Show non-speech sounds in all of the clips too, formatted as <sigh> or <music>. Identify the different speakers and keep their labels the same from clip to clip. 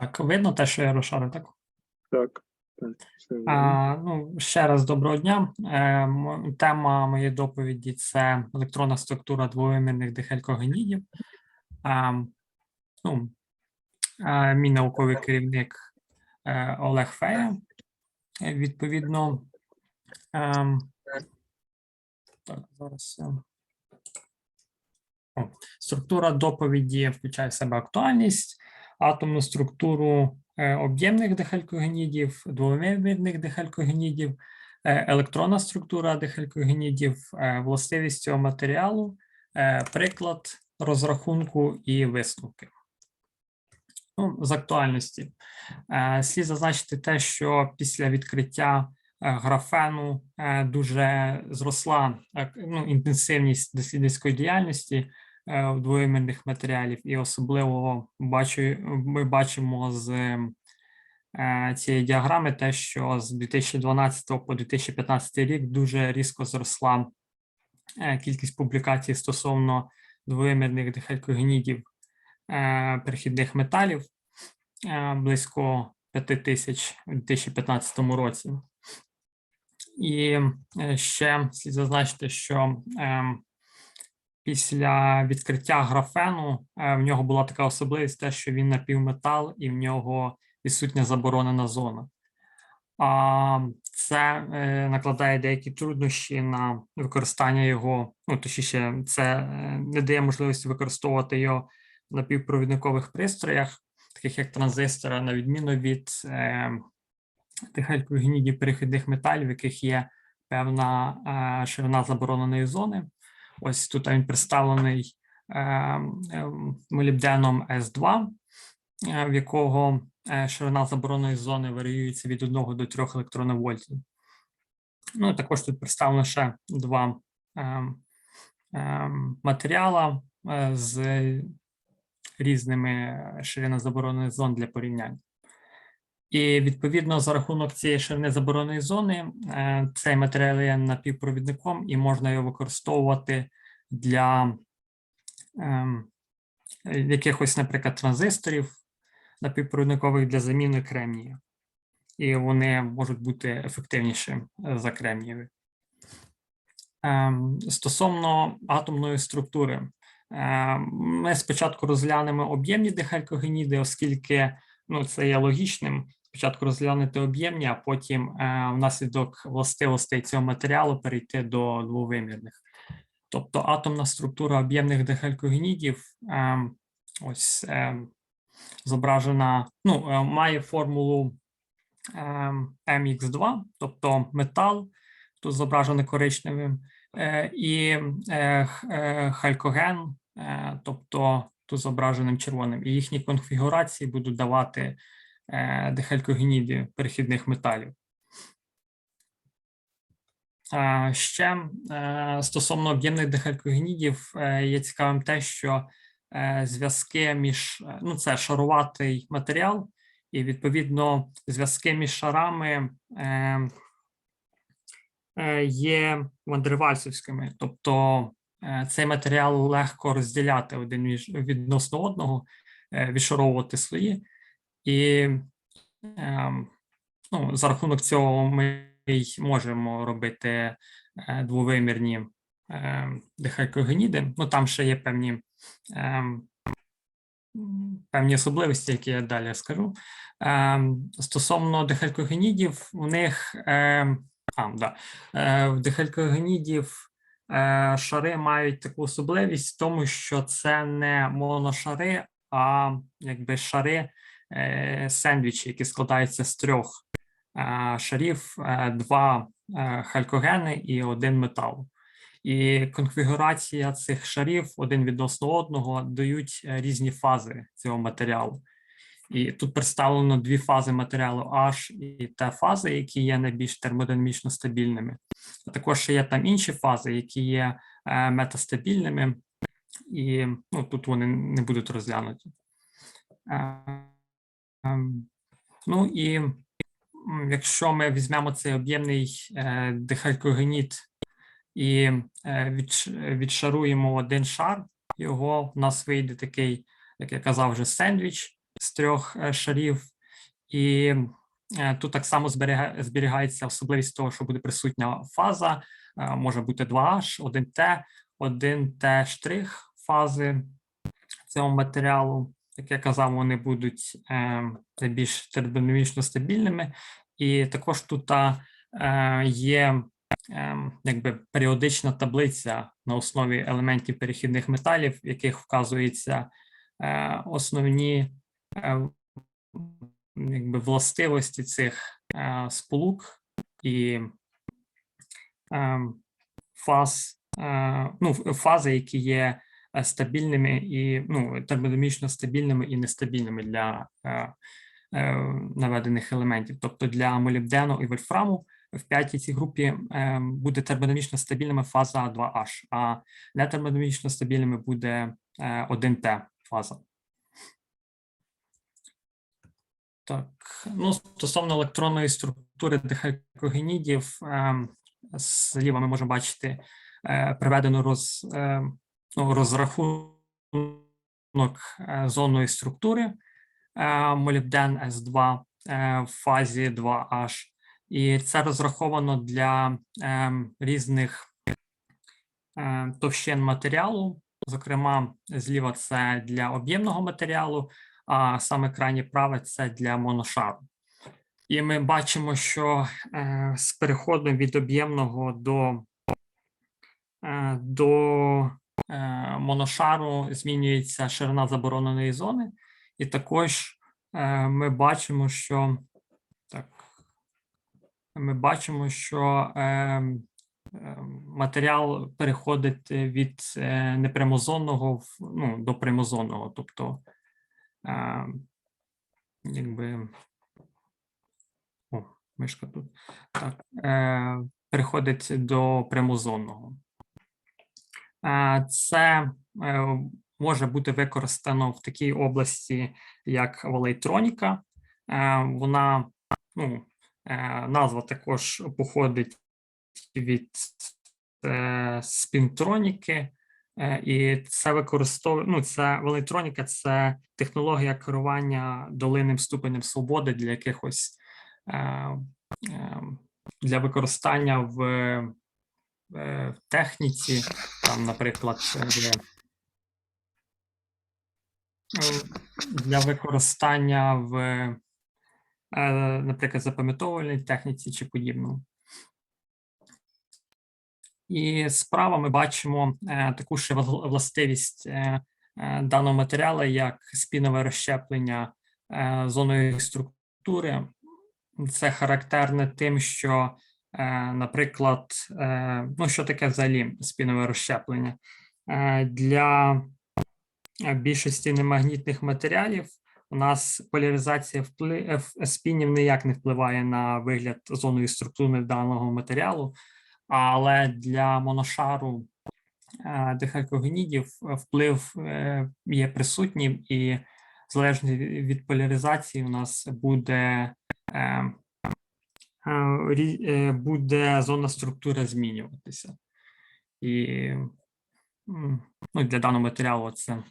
Speaker 1: Так, видно те, що я розшарив, так?
Speaker 2: Так, так.
Speaker 1: А, ну, ще раз доброго дня. Е, тема моєї доповіді це електронна структура двовимірних дихелькогенідів. Е, ну, е, мій науковий керівник е, Олег Фея. Е, Відповідно, е, так, зараз. О, Структура доповіді включає в себе актуальність, атомну структуру е, об'ємних дихалькогенідів, двомірних дихалькогенідів, е, електронна структура дихалькогенідів, е, властивість цього матеріалу, приклад розрахунку і висновки. Ну, з актуальності. Слід зазначити те, що після відкриття графену дуже зросла ну, інтенсивність дослідницької діяльності е, двоємірних матеріалів, і особливо бачу, ми бачимо з е, цієї діаграми те, що з 2012 по 2015 рік дуже різко зросла е, кількість публікацій стосовно двоємірних дихалькогенідів перехідних металів близько 5 тисяч у 2015 році. І ще слід зазначити, що ем, після відкриття графену е, в нього була така особливість, те, що він напівметал і в нього відсутня заборонена зона. А це е, накладає деякі труднощі на використання його, ну точніше, це е, не дає можливості використовувати його в напівпровідникових пристроях, таких як транзистори, на відміну від е, тих алькогенідів перехідних металів, в яких є певна е, ширина забороненої зони. Ось тут він представлений е, е, молібденом С2, е, в якого е, ширина забороненої зони варіюється від 1 до 3 електронвольтів. Ну, також тут представлено ще два е, е, матеріала е, з різними ширинами заборонених зон для порівняння. І відповідно за рахунок цієї ширини забороненої зони е, цей матеріал є напівпровідником і можна його використовувати для ем, якихось, наприклад, транзисторів напівпровідникових для заміни кремнію. І вони можуть бути ефективніші за кремнієві. Ем, Стосовно атомної структури, е, ми спочатку розглянемо об'ємні дихалькогеніди, оскільки ну, це є логічним. Спочатку розглянути об'ємні, а потім е, внаслідок властивостей цього матеріалу перейти до двовимірних. Тобто атомна структура об'ємних дихалькогенідів е, ось е, зображена, ну, е, має формулу е, MX2, тобто метал, тут зображений коричневим, е, і халькоген, тобто тут зображеним червоним. І їхні конфігурації будуть давати е, перехідних металів. Ще е, стосовно об'ємних дихалькогенідів е, є цікавим те, що е, зв'язки між е, ну це шаруватий матеріал, і відповідно зв'язки між шарами е, е, є вандервальсовськими, тобто е, цей матеріал легко розділяти один між відносно одного, е, відшаровувати слої, і ем, ну, за рахунок цього ми можемо робити е, двовимірні е, дихалькогеніди. Ну там ще є певні, ем, певні особливості, які я далі скажу. Ем, стосовно дихалькогенідів, у них ем, а, да, е, в дихалькогенідів е, шари мають таку особливість в тому, що це не моношари, а якби шари сендвічі, які складаються з трьох е, шарів, е, два е, халькогени і один метал. І конфігурація цих шарів один відносно одного дають е, різні фази цього матеріалу. І тут представлено дві фази матеріалу H і T фази, які є найбільш термодинамічно стабільними. А також є там інші фази, які є е, метастабільними, і ну, тут вони не будуть розглянуті. Ем, Ну і якщо ми візьмемо цей об'ємний е, дихалькогеніт і е, відшаруємо один шар, його в нас вийде такий, як я казав, вже сендвіч, з трьох е, шарів, і тут так само зберігається особливість того, що буде присутня фаза, може бути 2H, 1T, 1T штрих фази цього матеріалу. Як я казав, вони будуть е, більш термодинамічно стабільними, і також тут е, є ем, якби періодична таблиця на основі елементів перехідних металів, в яких вказуються е, основні е, якби, властивості цих сполук і ем, фаз, ну, фази, які є стабільними і ну, термодинамічно стабільними і нестабільними для е, е, наведених елементів. Тобто для молібдену і вольфраму в п'ятій цій групі е, буде термодинамічно стабільними фаза 2H, а нетермодинамічно стабільними буде е, 1T фаза. Так, ну стосовно електронної структури дехалькогенідів, ем, зліва ми можемо бачити е, приведену роз, е, ну, розрахунок е, зонної структури е, молібден С2 е, в фазі 2H. І це розраховано для ем, різних товщин матеріалу. Зокрема, зліва це для об'ємного матеріалу, а саме крайнє праве це для моношару. І ми бачимо, що з переходом від об'ємного до, до моношару змінюється ширина забороненої зони, і також е, ми бачимо, що так, ми бачимо, що е, е, матеріал переходить від е, непрямозонного ну, до прямозонного, тобто е, якби о, мишка тут. Так, е, переходить до прямозонного. Це е, може бути використано в такій області, як волейтроніка. Е, вона, ну, е, назва також походить від спінтроніки, і це використовує, ну, це волейтроніка, це технологія керування долинним ступенем свободи для якихось для використання в, в техніці, там, наприклад, в, е, для використання в, е, наприклад, запам'ятовувальній техніці чи подібному. І справа ми бачимо е, таку ще властивість е, е, даного матеріалу, як спінове розщеплення е, зоною структури. Це характерне тим, що, е, наприклад, е, ну що таке взагалі спінове розщеплення? Е, Для е, більшості немагнітних матеріалів у нас поляризація впли... е, спінів ніяк не впливає на вигляд зоної структури даного матеріалу, але для моношару е, дихалькогенідів е, вплив е, є присутнім, і залежно від поляризації, у нас буде, е, е, е, буде зона структури змінюватися. І ну, для даного матеріалу це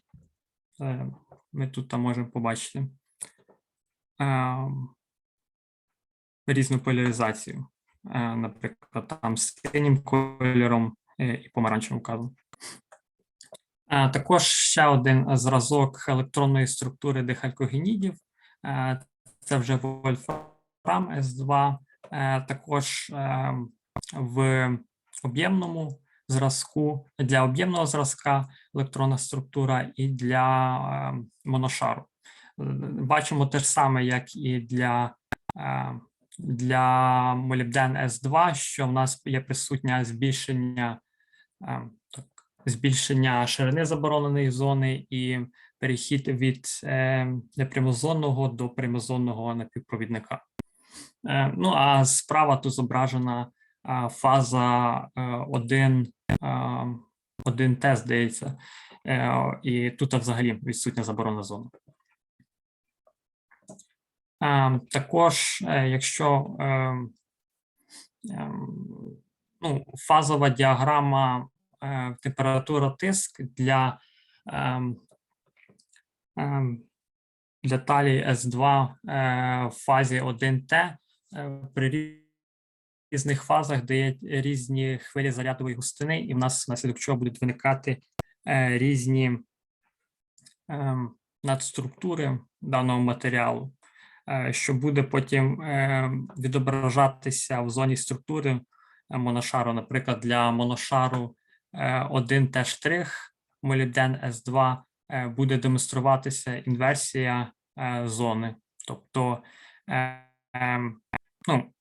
Speaker 1: е, ми тут там можемо побачити е, різну поляризацію. Е, Наприклад, там з синім кольором е, і помаранчевим вказом. Е, Також ще один зразок електронної структури дихалькогенідів. Е, Це вже вольфрам С2, е, також е, в об'ємному зразку для об'ємного зразка електронна структура і для е, моношару. Е, Бачимо те ж саме, як і для, е, для молібден С2, що в нас є присутнє збільшення, е, так, збільшення ширини забороненої зони і перехід від е, непрямозонного до прямозонного напівпровідника. Е, Ну а справа тут зображена фаза 1, 1Т, здається, Е, і тут взагалі відсутня заборонена зона. Е, Також, якщо ну, фазова діаграма температура тиск для, деталі S2 е, в фазі 1Т е, при різних фазах дає різні хвилі зарядової густини, і в нас внаслідок чого будуть виникати е, різні ем, надструктури даного матеріалу, е, що буде потім е, відображатися в зоні структури е, моношару. Наприклад, для моношару 1 Т штрих молібден С2 е, буде демонструватися інверсія е, зони. Тобто е, ем, ну,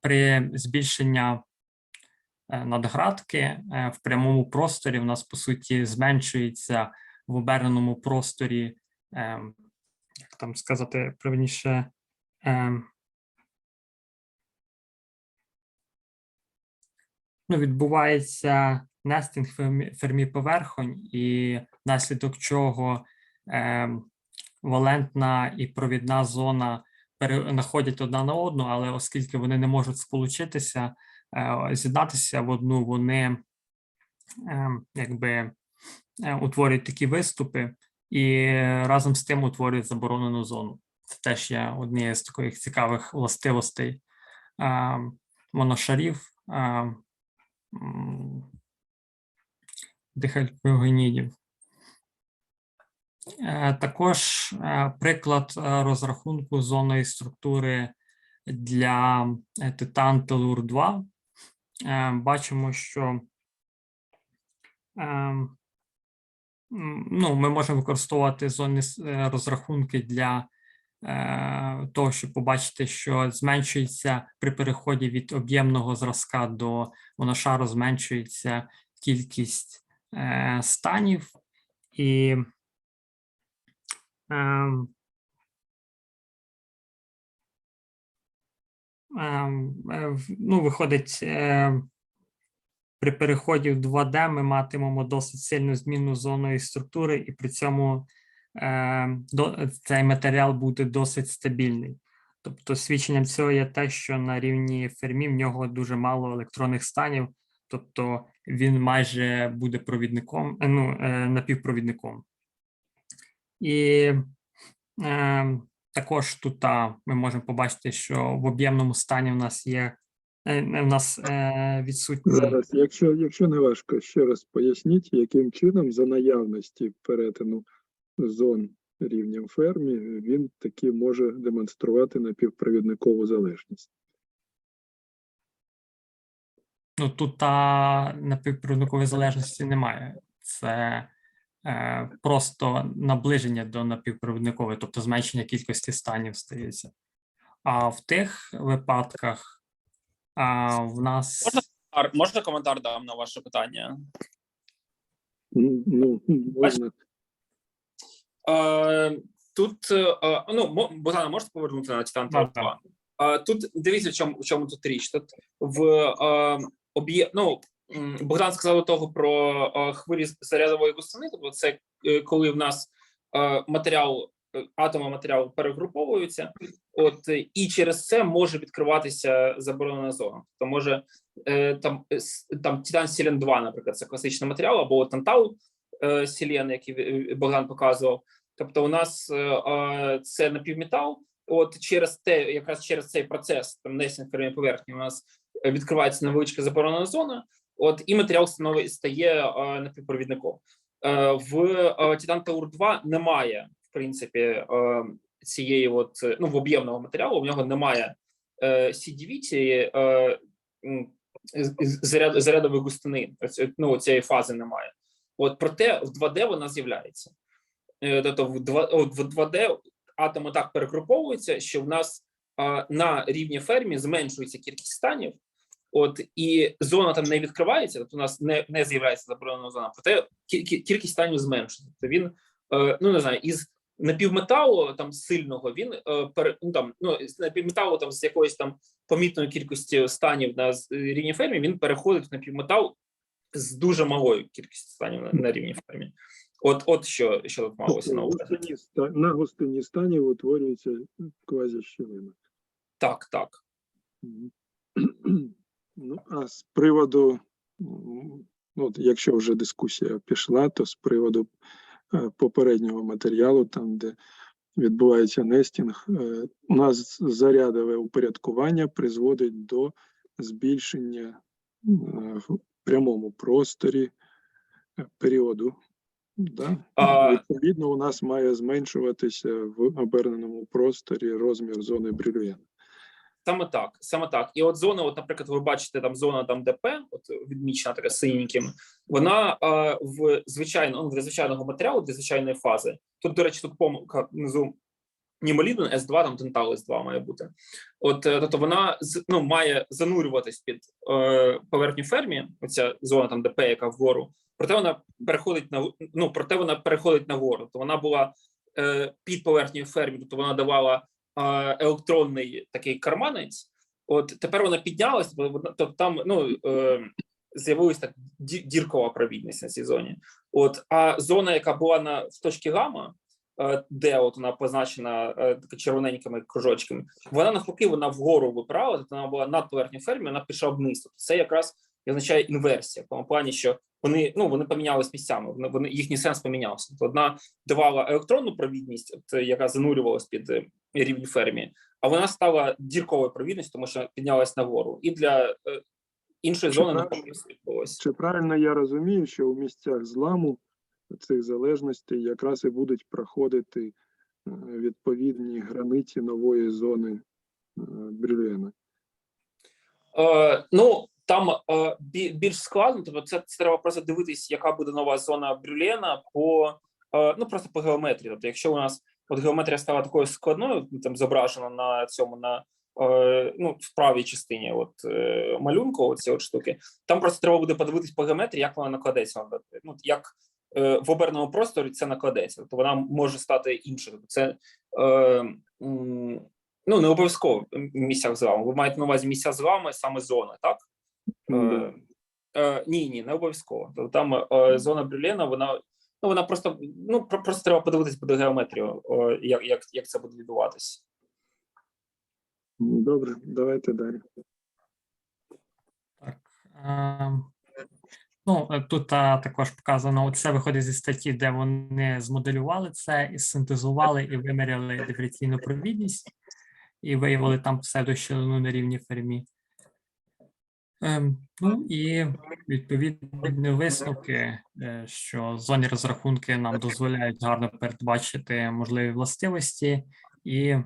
Speaker 1: при збільшенні е, надградки е, в прямому просторі в нас по суті зменшується в оберненому просторі, ем, як там сказати правильніше, ну, відбувається нестинг фермі, поверхонь, і внаслідок чого валентна і провідна зона перенаходять одна на одну, але оскільки вони не можуть сполучитися, е, з'єднатися в одну, вони ем, якби е, утворюють такі виступи і разом з тим утворюють заборонену зону. Це теж є однією з таких цікавих властивостей е, моношарів. е. Е, Також е, приклад е, розрахунку зонної структури для е, титан телур 2. Е, Бачимо, що е, ну, ми можемо використовувати е, розрахунки для е, того, щоб побачити, що зменшується при переході від об'ємного зразка до моношару, зменшується кількість е, станів і ем, ем, е, ну, виходить, е, при переході в 2D ми матимемо досить сильну зміну зонної структури, і при цьому е, цей матеріал буде досить стабільний. Тобто, свідченням цього є те, що на рівні Фермі в нього дуже мало електронних станів, тобто він майже буде провідником, е, ну, е, напівпровідником. І е, також тут а, ми можемо побачити, що в об'ємному стані в нас є е, в нас е, відсутні
Speaker 2: Зараз, якщо, якщо не важко, ще раз поясніть, яким чином за наявності перетину зон рівнем фермі він таки може демонструвати напівпровідникову залежність.
Speaker 1: Ну тут та напівпровідникової залежності немає. Це просто наближення до напівпровідникової, тобто зменшення кількості станів стається. А в тих випадках а, в нас
Speaker 3: Можна? Ар- Можна коментар дам на ваше питання?
Speaker 2: Ну, Ну, можна.
Speaker 3: Е, тут е, ну Богдана, можете повернути на Титан
Speaker 1: Так,
Speaker 3: 2? Е, тут дивіться, в чому в чому тут річ. Тут в е, об'є... ну, Богдан сказав того про е, хвилі зарядової густини. Тобто, це е, коли в нас е, матеріал, атоми матеріалу перегруповуються, от і через це може відкриватися заборонена зона. Тобто може там там Титан Сілен 2, наприклад, це класичний матеріал, або Тантал Сілен, який Богдан показував. Тобто, у нас це напівметал. От через те, якраз через цей процес там фермі поверхні, у нас відкривається невеличка заборонена зона. От і матеріал становить стає е, напівпровідником. Е, в е, Титан Таур 2 немає в принципі цієї, от ну в об'ємного матеріалу. В нього немає CDV, цієї заряд, зарядової густини. Ну цієї фази немає. От проте в 2D вона з'являється. Тобто в 2, от в 2D атоми так перегруповуються, що в нас на рівні фермі зменшується кількість станів, от і зона там не відкривається, тобто у нас не, не з'являється заборонена зона, проте кі- кі- кількість станів зменшується. Тобто він, е, ну не знаю, із напівметалу там сильного він е, ну, там, ну, з напівметалу там з якоїсь там помітної кількості станів на рівні фермі, він переходить в напівметал з дуже малою кількістю станів на, на рівні фермі. От, от що, що тут малося на увазі.
Speaker 2: На густині станів утворюється квазіщілина.
Speaker 3: Так, так.
Speaker 2: Ну, а з приводу, ну, якщо вже дискусія пішла, то з приводу е, попереднього матеріалу, там, де відбувається нестінг, е, у нас зарядове упорядкування призводить до збільшення е, в прямому просторі е, періоду. Да?
Speaker 3: А-
Speaker 2: Відповідно, у нас має зменшуватися в оберненому просторі розмір зони брюльєна.
Speaker 3: Саме так, саме так. І от зона, от, наприклад, ви бачите там зона там ДП, от відмічена така синеньким, вона е, в звичайно ну, для звичайного матеріалу, для звичайної фази. Тут, до речі, тут помилка внизу ні молібден S2, там тентал S2 має бути. От е, тобто вона ну, має занурюватись під е, поверхню фермі, оця зона там ДП, яка вгору. Проте вона переходить на ну, проте вона переходить нагору. Тобто вона була е, під поверхнею фермі, тобто вона давала електронний такий карманець. От тепер вона піднялась, тобто там ну е, з'явилась так діркова провідність на цій зоні. От а зона, яка була на в точці гамма, е, де от вона позначена е, червоненькими кружочками, вона навпаки вона вгору випирала, тобто вона була над поверхнею фермі, вона пішла вниз. Тобто це якраз і означає інверсія в тому плані, що вони ну вони помінялись місцями. Вони вони їхній сенс помінявся. Тобто одна давала електронну провідність, от, яка занурювалась під е, рівень фермі, а вона стала дірковою провідністю, тому що піднялась нагору. І для е, іншої
Speaker 2: Чи
Speaker 3: зони навпаки відбулося.
Speaker 2: Чи правильно я розумію, що у місцях зламу цих залежностей якраз і будуть проходити е, відповідні границі нової зони брюльєна?
Speaker 3: Е, ну там е, більш складно, тобто це, це треба просто дивитись, яка буде нова зона Брюлена по е, ну просто по геометрії. Тобто, якщо у нас от геометрія стала такою складною, ну, там зображена на цьому на е, ну в правій частині, от е, малюнку, ці от штуки, там просто треба буде подивитись по геометрії, як вона накладеться. Ну як в оберному просторі це накладеться, тобто вона може стати іншою. Тобто це ну не обов'язково в місцях зламу. Ви маєте на увазі місця зламу, саме зони, так?
Speaker 2: Ну.
Speaker 3: Е, е, ні, ні, не обов'язково. Тобто там е, зона Брюлена, вона ну вона просто ну просто треба подивитись буде геометрію, е, як, як, як це буде відбуватись.
Speaker 2: Ну, Добре, давайте далі.
Speaker 1: Так. Ну, тут а, також показано, це виходить зі статті, де вони змоделювали це і синтезували, і виміряли диференційну провідність, і виявили там псевдощілину на рівні фермі. Ем, ну і відповідні висновки, е, що зоні розрахунки нам дозволяють гарно передбачити можливі властивості, і е,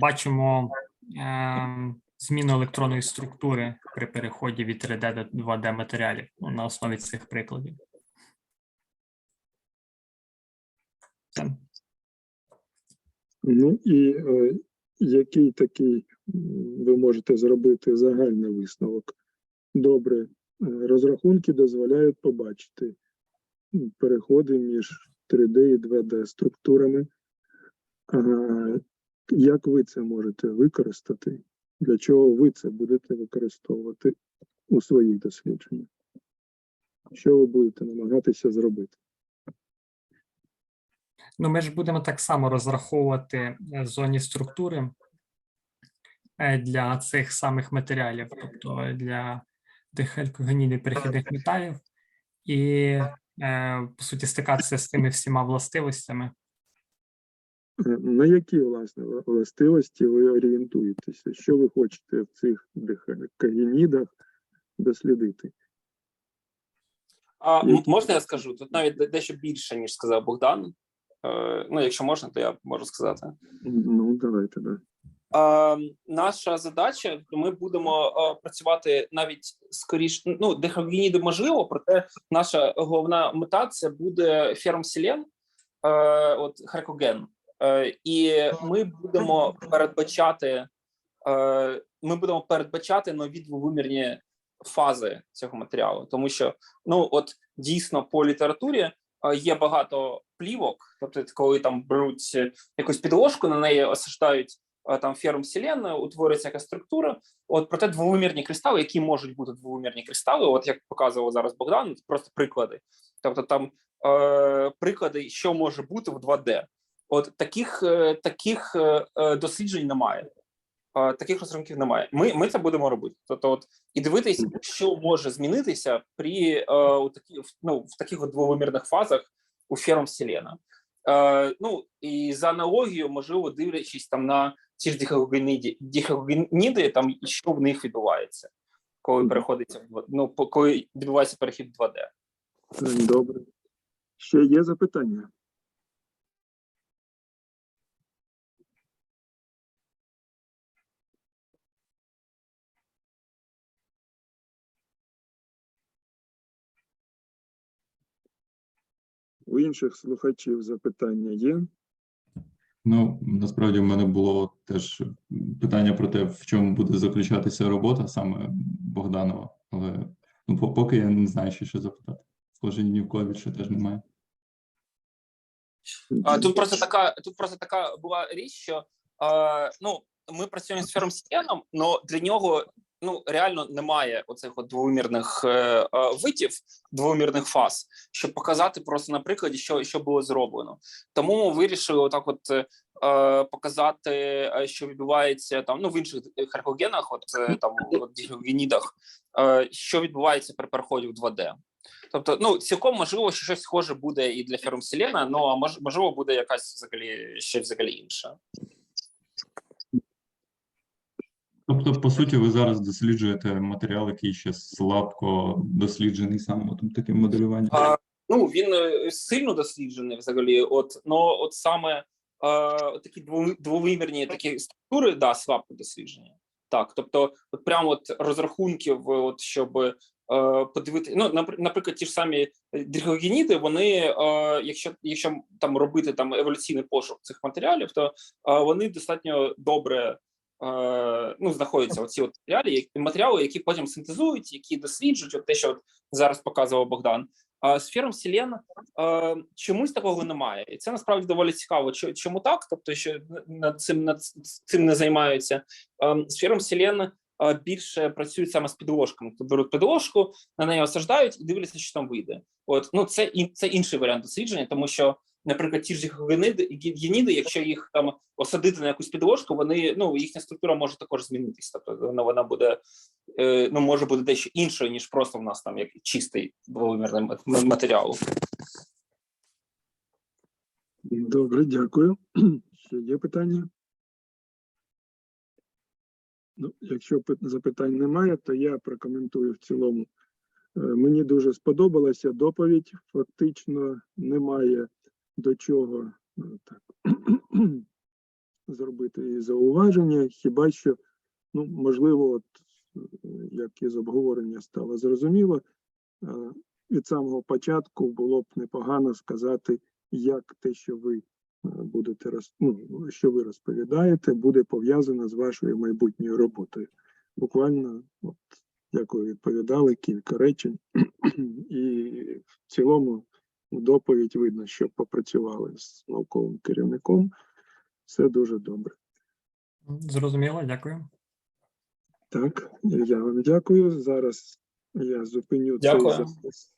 Speaker 1: бачимо ем, зміну електронної структури при переході від 3D до 2D матеріалів ну, на основі цих прикладів.
Speaker 2: Ну і е, який такий ви можете зробити загальний висновок? Добре, е, розрахунки дозволяють побачити переходи між 3D і 2D структурами. Як ви це можете використати? Для чого ви це будете використовувати у своїх дослідженнях? Що ви будете намагатися зробити?
Speaker 1: Ну, ми ж будемо так само розраховувати е, зоні структури для цих самих матеріалів, тобто для дихалькогенідних перехідних металів, і е, по суті стикатися з тими всіма властивостями.
Speaker 2: Е, На які власне властивості ви орієнтуєтеся? Що ви хочете в цих дихалькогенідах дослідити?
Speaker 3: А можна я скажу? Тут навіть дещо більше, ніж сказав Богдан. Е, ну, якщо можна, то я можу сказати.
Speaker 2: Ну, давайте, да.
Speaker 3: Е, наша задача: ми будемо е, працювати навіть скоріш. Ну, дехавгініди можливо, проте наша головна мета це буде фермселен, е, от харкоген. Е, і ми будемо передбачати. Ми будемо передбачати нові двовимірні фази цього матеріалу, тому що ну от дійсно по літературі є багато плівок, тобто коли там беруть якусь підложку, на неї осаждають там ферм вселенної, утворюється якась структура. От проте двовимірні кристали, які можуть бути двовимірні кристали, от як показував зараз Богдан, просто приклади. Тобто там е, приклади, що може бути в 2D. От таких, е, таких е, е, досліджень немає. Е, Таких розрахунків немає. Ми, ми це будемо робити. Тобто, от і дивитись, що може змінитися при е, у такі, в- ну, в таких от двовимірних фазах у ферм Вселена. Е, ну і за аналогією, можливо, дивлячись там на ці ж дихогеніди, там що в них відбувається, коли переходиться ну, коли відбувається перехід 2D.
Speaker 2: Добре. Ще є запитання? У інших слухачів запитання є?
Speaker 4: Ну, насправді в мене було теж питання про те, в чому буде заключатися робота саме Богданова, але ну, поки я не знаю, що запитати. Схоже, ні в кого більше теж немає.
Speaker 3: Тут просто така, тут просто така була річ, що е, ну ми працюємо з фером Сієном, але для нього ну реально немає оцих от двомірних е, е, витів, двомірних фаз, щоб показати просто на прикладі, що, що було зроблено. Тому ми вирішили отак, от е, показати, е, що відбувається там ну в інших харкогенах, от е, там от дігенідах, е, що відбувається при переході в 2D. Тобто, ну цілком можливо, що щось схоже буде і для фермселена, ну а мож, можливо, буде якась взагалі ще взагалі інша.
Speaker 4: Тобто, по суті, ви зараз досліджуєте матеріал, який ще слабко досліджений саме таким моделюванням.
Speaker 3: А, ну він е, сильно досліджений взагалі. От ну от саме е, такі двовимірні такі структури, да, слабко досліджені. Так, тобто, от прямо от розрахунків, от щоб е, подивити, ну напр- наприклад, ті ж самі дрігогеніди, вони, е, якщо якщо там робити там еволюційний пошук цих матеріалів, то е, вони достатньо добре. Е, Ну, знаходяться оці от матеріали, матеріали, які потім синтезують, які досліджують, от те, що от зараз показував Богдан. А з фірм Селен е, чомусь такого немає, і це насправді доволі цікаво. Чо- Чому так? Тобто, що над цим над цим не займаються. Е, з фірм Селен більше працюють саме з підложками. Тобто беруть підложку, на неї осаждають і дивляться, що там вийде. От ну це і це інший варіант дослідження, тому що, наприклад, ті ж геніди, якщо їх там осадити на якусь підложку, вони ну їхня структура може також змінитися. Тобто вона, вона буде е, ну може бути дещо іншою, ніж просто в нас там як чистий двовимірний ма- ма- матеріал.
Speaker 2: Добре, дякую. <clears throat> Ще є питання? Ну, якщо запитань немає, то я прокоментую в цілому. Е, Мені дуже сподобалася доповідь. Фактично немає до чого е, так, <clears throat> зробити зауваження. Хіба що, ну, можливо, от, е, як із обговорення стало зрозуміло, е, від самого початку було б непогано сказати, як те, що ви будете ну, що ви розповідаєте, буде пов'язано з вашою майбутньою роботою. Буквально, от як ви відповідали, кілька речень, <clears throat> і в цілому доповідь видно, що попрацювали з науковим керівником. Все дуже добре.
Speaker 1: Зрозуміло, дякую.
Speaker 2: Так, я вам дякую. Зараз я зупиню
Speaker 3: Дякую.
Speaker 2: цей запис